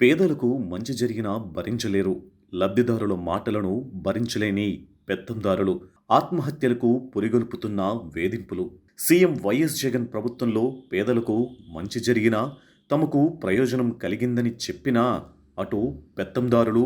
పేదలకు మంచి జరిగినా భరించలేరు. లబ్ధిదారుల మాటలను భరించలేని పెత్తందారులు ఆత్మహత్యలకు పురిగొల్పుతున్న వేధింపులు. సీఎం వైఎస్ జగన్ ప్రభుత్వంలో పేదలకు మంచి జరిగినా తమకు ప్రయోజనం కలిగిందని చెప్పినా అటు పెత్తందారులు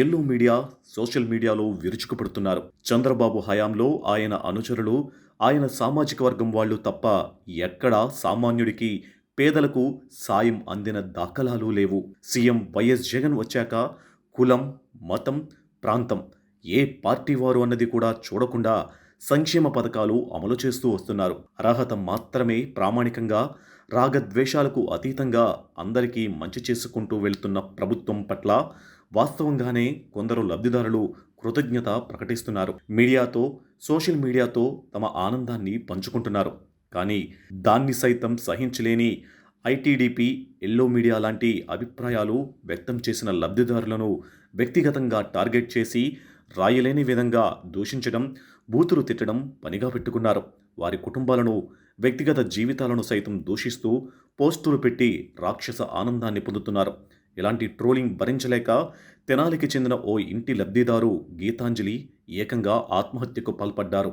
ఎల్లో మీడియా సోషల్ మీడియాలో విరుచుకుపడుతున్నారు. చంద్రబాబు హయాంలో ఆయన అనుచరులు ఆయన సామాజిక వర్గం వాళ్ళు తప్ప ఎక్కడా సామాన్యుడికి పేదలకు సాయం అందిన దాఖలాలు లేవు. సీఎం వైఎస్ జగన్ వచ్చాక కులం మతం ప్రాంతం ఏ పార్టీ వారు అన్నది కూడా చూడకుండా సంక్షేమ పథకాలు అమలు చేస్తూ వస్తున్నారు. అర్హత మాత్రమే ప్రామాణికంగా రాగద్వేషాలకు అతీతంగా అందరికీ మంచి చేసుకుంటూ వెళ్తున్న ప్రభుత్వం పట్ల వాస్తవంగానే కొందరు లబ్ధిదారులు కృతజ్ఞత ప్రకటిస్తున్నారు. మీడియాతో సోషల్ మీడియాతో తమ ఆనందాన్ని పంచుకుంటున్నారు. కానీ దాన్ని సైతం సహించలేని ఐటీడీపీ ఎల్లో మీడియా లాంటి అభిప్రాయాలు వ్యక్తం చేసిన లబ్ధిదారులను వ్యక్తిగతంగా టార్గెట్ చేసి రాయలేని విధంగా దూషించడం బూతులు తిట్టడం పనిగా పెట్టుకున్నారు. వారి కుటుంబాలను వ్యక్తిగత జీవితాలను సైతం దూషిస్తూ పోస్టులు పెట్టి రాక్షస ఆనందాన్ని పొందుతున్నారు. ఇలాంటి ట్రోలింగ్ భరించలేక తెనాలికి చెందిన ఓ ఇంటి లబ్ధిదారు గీతాంజలి ఏకంగా ఆత్మహత్యకు పాల్పడ్డారు.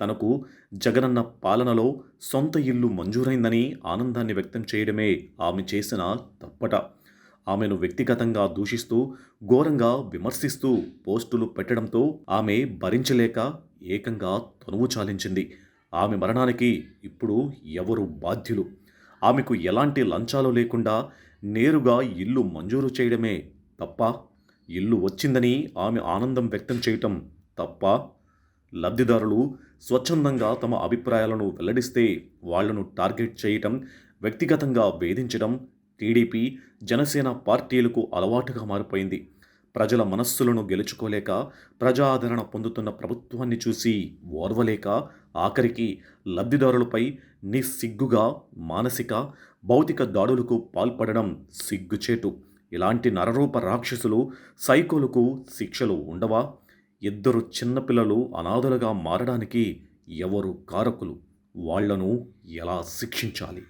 తనకు జగనన్న పాలనలో సొంత ఇల్లు మంజూరైందని ఆనందాన్ని వ్యక్తం చేయడమే ఆమె చేసిన తప్పట. ఆమెను వ్యక్తిగతంగా దూషిస్తూ ఘోరంగా విమర్శిస్తూ పోస్టులు పెట్టడంతో ఆమె భరించలేక ఏకంగా తనువు చాలించింది. ఆమె మరణానికి ఇప్పుడు ఎవరు బాధ్యులు? ఆమెకు ఎలాంటి లంచాలు లేకుండా నేరుగా ఇల్లు మంజూరు చేయడమే తప్ప ఇల్లు వచ్చిందని ఆమె ఆనందం వ్యక్తం చేయటం తప్ప లబ్ధిదారులు స్వచ్ఛందంగా తమ అభిప్రాయాలను వెల్లడిస్తే వాళ్ళను టార్గెట్ చేయటం వ్యక్తిగతంగా వేధించడం టీడీపీ జనసేన పార్టీలకు అలవాటుగా మారిపోయింది. ప్రజల మనస్సులను గెలుచుకోలేక ప్రజాదరణ పొందుతున్న ప్రభుత్వాన్ని చూసి ఓర్వలేక ఆఖరికి లబ్ధిదారులపై నిస్సిగ్గుగా మానసిక భౌతిక దాడులకు పాల్పడడం సిగ్గుచేటు. ఇలాంటి నరరూప రాక్షసులు సైకోలకు శిక్షలు ఉండవా? ఇద్దరు చిన్నపిల్లలు అనాథలుగా మారడానికి ఎవరు కారకులు? వాళ్ళను ఎలా శిక్షించాలి?